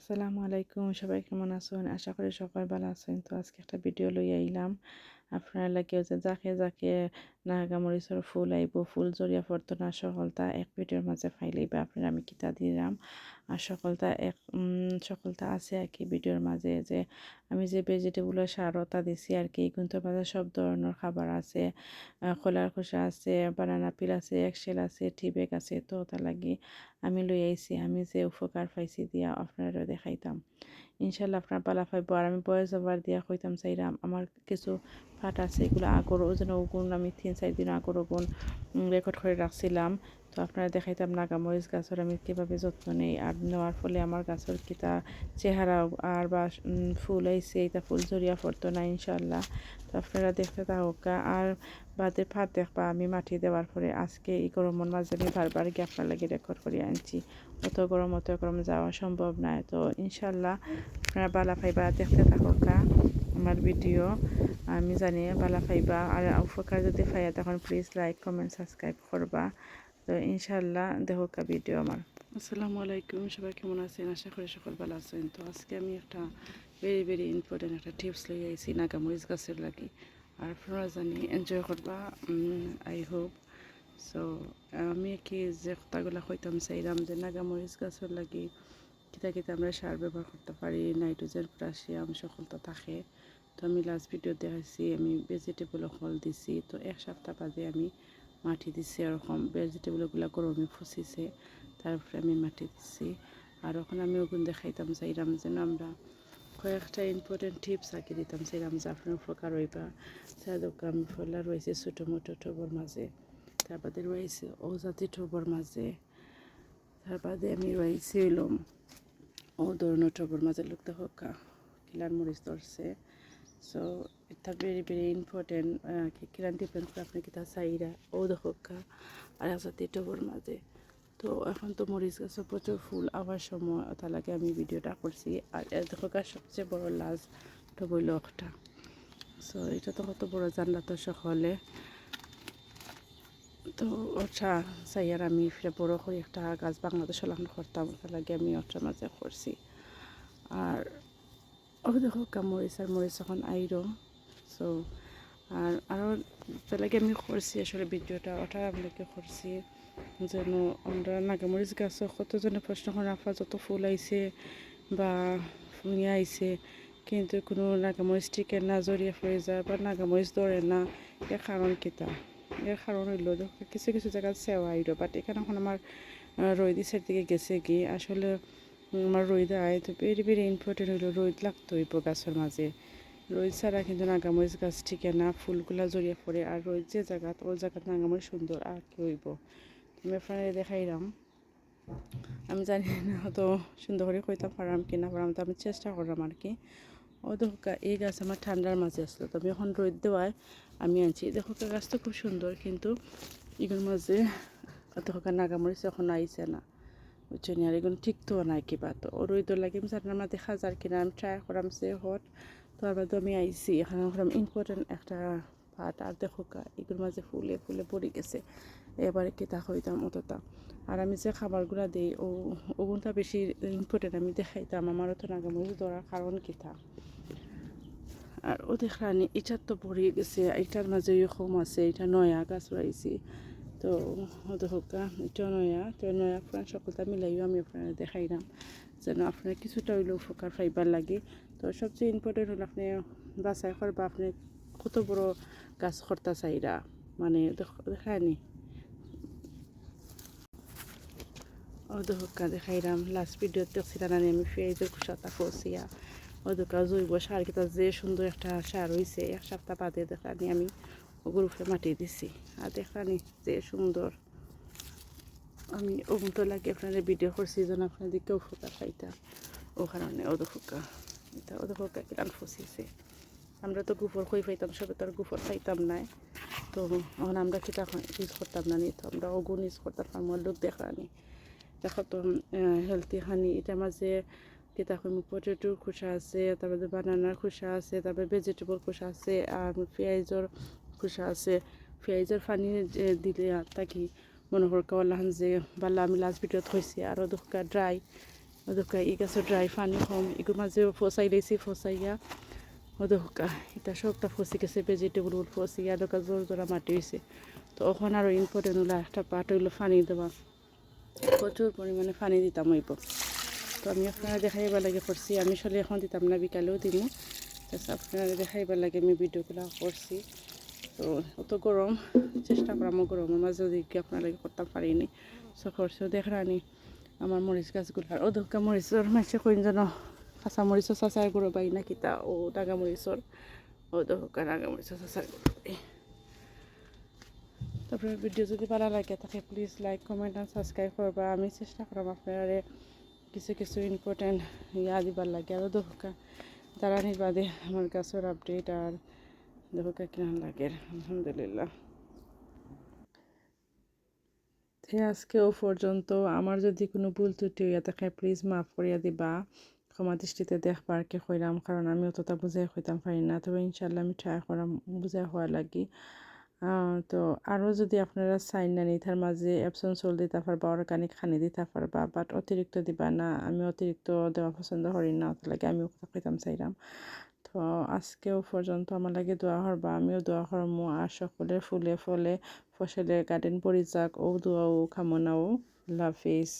আসসালামু আলাইকুম। সবাই কেমন আছেন? আশা করি সবাই ভালো আছেন। তো আজকে একটা ভিডিও লই আইলাম। আপনারা লাগেও যে যাকে যাকে নাগামরিচর ফুল আইব, ফুল জড়িয়া পড়তো না সকলতা এক ভিডিওর মাঝে ফাইলাইবা আপনারা আমি কিতা দিলাম। আর সকলতা এক সকলতা আছে আর কি ভিডিওর মাঝে যে আমি যে ভেজিটেবলের সারতা দিছি আর কি। কিন্তু মাঝে সব ধরনের খাবার আছে খোলার খোসা আছে বানানা পিল আছে একশেল আছে টিবেক আছে, তো তা লাগি আমি লই আইছি। আমি যে উপকার পাইছি দিয়া আপনারা দেখাইতাম। ইনশাল্লাহ আপনার পালা ফাইব, আর আমি বয়স ওভার দিয়া কইতাম চাইরাম আমার কিছু ফাট আছে, এগুলো আগর ওজন ওগুন আমি তিন, চার দিন আগর ওগুন রেকর্ড করে রাখছিলাম। তো আপনারা দেখাইতাম নাগা নাগামরিচ গাছের আমি কীভাবে যত্ন নেই। আর নেওয়ার ফলে আমার গাছের কিতা চেহারা আর বা ফুল আইছে এটা ফুল ঝরিয়া পড়তো না ইনশাল্লাহ তো আপনারা দেখতে থাকা আর বাদে ভাত দেখবা, আমি মাটি দেওয়ার পরে আজকে এই গরমের মাঝে আমি বারবার গিয়ে আপনার লাগে রেকর্ড করে আনছি। অত গরম অত গরম যাওয়া সম্ভব নয় তো ইনশাল্লাহ আপনারা বালা ফাইবা দেখতে থাকা আমার ভিডিও, আমি জানি বালা ফাইবা। আর উপকার যদি ফাইয়া তখন প্লিজ লাইক কমেন্ট সাবস্ক্রাইব করবা। তো ইনশাল্লাহ দেখোকা ভিডিও আমার। আসসালামু আলাইকুম, সবাই কেমন আছেন? আশা করি সকল ভালো আছেন। তো আজকে আমি একটা ভেরি ভেরি ইম্পর্টেন্ট একটা টিপস লই আইছি নাগামরিচ গাছের লাগি। আর আপনারা জানি এনজয় করবা আই হোপ সো আমি কি যে কথাগুলো কইতাম, চাইলাম যে নাগামরিচ গাছের লাগি কিতা কিতা আমরা সার ব্যবহার করতে পারি, নাইট্রোজেন, পটাশিয়াম সকলটা থাকে। তো আমি লাস্ট ভিডিও দেখাইছি, আমি ভেজিটেবল ফল দিছি। তো এক সপ্তাহ বাদে আমি মাটি দিছি এরকম ভেজিটেবলগুলো গরমে ফুসিছে। তারপরে আমি মাটি দিছি। আর ওখান আমি ওগুন দেখাইতাম চাইলাম যেন আমরা কয়েকটা ইম্পর্টেন্ট টিপস আঁকি দিতাম সেরাম জাফরান উপকার হইবা। সাদকাম ফলা রয়েছে ছোটো মোটো টবর মাঝে। তার বাদে রয়েছে ওজাতি টবর মাঝে। তার বাদে আমি রয়েছে এলাম ও ধরনের টবর মাঝে। লোক দেখা কিলার মরিচ ধরছে। সো এটা ভেরি ভেরি ইম্পর্টেন্ট কিলান ডিপেন্ড করে আপনি কিতা চাইরা ও দেখা আর ওজাতি টবর মাঝে তো এখন তো মরিচ গাছে প্রচুর ফুল আবার সময় ওটা লাগে আমি ভিডিওটা করছি আর গাছ সবচেয়ে বড় লাজ তো বইল একটা সো এটা তো কত বড় জানলা তো সকলে তো ওটা চাইয়ার আমি ফিরে বড় করে একটা গাছ বাংলাদেশ লাগানো করতাম ওটা লাগে আমি ওটার মাঝে করছি আর দেখো কা মরিচ আর মরিচ এখন আইরো সো আর আরও বেলাগে আমি করছি আসলে ভিডিওটা ওটা আপনাকে করছি? যেন আমরা নাগামরিচ গাছ কতজনে প্রশ্ন করে আফা যত ফুল আইছে বা ফুঁয়ে আইছে কিন্তু কোনো নাগামরিচ টিকে না জড়িয়ে পড়ে যায় বা নাগামরিচ ধরে না কারণ কিতা এর কারণ হইল কিছু কিছু জায়গায় সেওয়া আইল বাট এখানে এখন আমার রোদ দিশের দিকে গেছে কি আসলে আমার রোদ আয় তো ভেরি ভেরি ইম্পর্টেন্ট হইল রোদ লাগতো হইব গাছের মাঝে। রোদ ছাড়া কিন্তু নাগামরিচ গাছ ঠিকে না ফুলগুলা জড়িয়ে পড়ে আর রোদ যে জায়গা, ওই জায়গাতে নাগামরিচ সুন্দর আর কি হইব। আমি আপনারা দেখাইলাম। আমি জানি না তো সুন্দর করে কইতাম পারাম কি না পারাম তো আমি চেষ্টা করলাম আর কি। ও দেখো এই গাছ আমার ঠান্ডার মাঝে আসলো। তো আমি এখন রোদ দেওয়ায় আমি আনছি। দেখো গাছ তো খুব সুন্দর কিন্তু এগুলোর মাঝে দেখো নাগামরিচ এখন আইছে না। বুঝছ আর এগুলো ঠিক তো নাই কিবা তো। ও রোদ লাগে আমি জানার মাঝে হাজার কিনা, আমি ট্রাই করাম সে হট তো আর আমি আইছি এখানে ইম্পর্টেন্ট একটা পাট আর দেখো কা এগুলোর মাঝে ফুলে ফুলে পড়ে গেছে। এবারে কেতা হইতাম অতটা। আর আমি যে খাবারগুলো দিই, ও ওগুনটা বেশি ইম্পর্টেন্ট আমি দেখাইতাম আমারও তো নাগামরিচ ধরার কারণ কিতা। আর ও দেখলানি এটার তো পড়ে গেছে এটার মাঝে কম আছে এটা নয়া গাছ রয়েছে তো হোকা নয়া তো নয়া আপনার সকলটা মিলাইও আমি আপনারা দেখাইলাম, যেন আপনার কিছুটা হইলেও উপকার পাইবার লাগে। তো সবচেয়ে ইম্পর্টেন্ট হলো আপনি বাছাই করবা, আপনি কত বড় গাছ করতে চাইরা মানে দেখায়নি দোকা দেখাইলাম লাস্ট ভিডিও দেখছিলাম আমি আমি পেঁয়াজের কুসাটা ফসিয়া দোকা জৈব সার যে সুন্দর একটা সার হয়েছে এক সপ্তাহ বাদে দেখানি আমি। গ্রুপে মাটি দিছি। আর দেখানি যে সুন্দর আমি ওগুলো লাগে আপনাদের ভিডিও করছি যেন আপনাদেরকে উপকার পাইতাম ও কারণে ও দোকা এটা দোকা কিরান ফসিছে। আমরা তো গুফর খই পাইতাম, সবে তো আর গুফর পাইতাম নাই। তো এখন আমরা কিতা ইউজ করতাম না তো আমরা ওগুন ইউজ করতাম আমার লোক দেখানি দেখো তো হেলথি হানি এটার মাঝে কিতা কইম পটেটোর খোসা আছে, তারপরে বানানার খোসা আছে, তারপরে ভেজিটেবল খোসা আছে, আর পেঁয়াজের খোসা আছে। পেঁয়াজের পানি দিলে তাকি মনে কর কলাহান যে, বাল্লা, আমি লাস্ট ভিডিওত হয়েছে আরও দুঃখা ড্রাই ওদকা ই গাছের ড্রাই পানি কম এগুলোর মাঝে ফসাই লেছি ফসাইয়া ওদকা এটা সবটা ফসি গেছে ভেজিটেবল ফসিয়া দোকা জোর জোড়া মাটি হয়েছে তো ওখানে আরও ইম্পর্টেন্ট হলো একটা পাট হইল পানি দেওয়া প্রচুর পরিমাণে পানি দিতাম হইব তো আমি আপনারা দেখাইবার লাগে করছি আমি আসলে এখন দিতাম না, বিকালেও তাছাড়া আপনারা দেখাইবার লাগে, আমি ভিডিওগুলো করছি তো অত গরম, চেষ্টা করাম গরমের মাঝে ওদিকে আপনার লাগে করতে পারিনি। সো করছেও দেখরানি আমার মরিচ গাছগুলো আর ওদকা মরিচর মাসে কইন যেন, কাঁচা মরিচর চাচার গুঁড়ো বাই না কিতা ও ডাগা মরিচর। ও দোকা ডাগা মরিচর চাচার গুঁড়ো বাই তারপরে ভিডিও যদি ভালো লাগে, তাকে প্লিজ লাইক কমেন্ট আর সাবস্ক্রাইব করবা। আমি চেষ্টা করব আপনারা কিছু কিছু ইম্পর্টেন্ট ইয়া দিবার লাগে। আর দোকা তারানির বাদে আমার গাছের আপডেট আর দোকা কিনা লাগে আলহামদুলিল্লাহ তে আজকে ও পর্যন্ত আমার যদি কোনো ভুল ত্রুটি হইয়া থাকে প্লিজ মাফ করিয়া দিবা ক্ষমা দৃষ্টিতে দেখবার কে কইরাম কারণ আমি অতটা বুঝাই হইতাম পারি না তবে ইনশাল্লাহ আমি ট্রাই করাম বুঝাই হওয়া লাগি তো আরও যদি আপনারা চাইন না নিতার মাঝে অ্যাপসন চল দিতে পারবা অর্গানিক খানি দিতে পারবা বাট অতিরিক্ত দিবা না আমি অতিরিক্ত দেওয়া পছন্দ করি না লাগে কথা কইতাম চাইলাম তো আজকেও পর্যন্ত আমার লাগে দোয়া করবা, আমিও দোয়া করমু। আর সকলের ফুলে ফলে, ফসলের গার্ডেন পরিচাক ও দোয়াও কামনাও। হাফিজ।